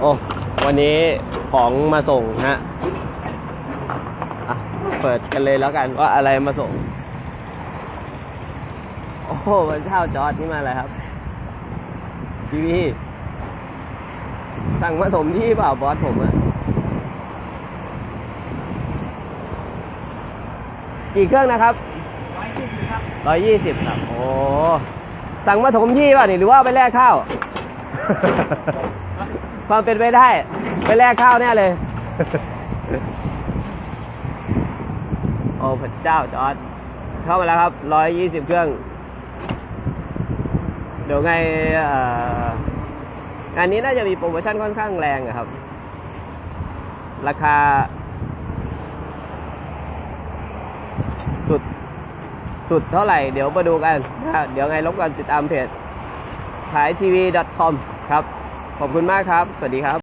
โอ้วันนี้ของมาส่งฮะอะเปิดกันเลยแล้วกันว่าอะไรมาส่ง โอ้โหวันเช่าจอดนี่มาอะไรครับทีวีสั่งมาสมที่เปล่าบอสผมอะกี่เครื่องนะครับร้อยยี่สิบครับร้อยยี่สิบครับ โอ้ สั่งมาถมที่ป่ะนี่หรือว่าไปแลกข้าว ความเป็นไปได้ ไปแลกข้าวแน่เลย โอ้พระเจ้าจอร์ดเข้ามาแล้วครับร้อยยี่สิบเครื่อง เดี๋ยวไงอองานนี้น่าจะมีโปรโมชั่นค่อนข้างแรงอะครับ ราคา สุด สุดเท่าไหร่ เดี๋ยวมาดูกันนะเดี๋ยวไงรบกวนติดตามเพจ ขายทีวี .com ครับ ขอบคุณมากครับ สวัสดีครับ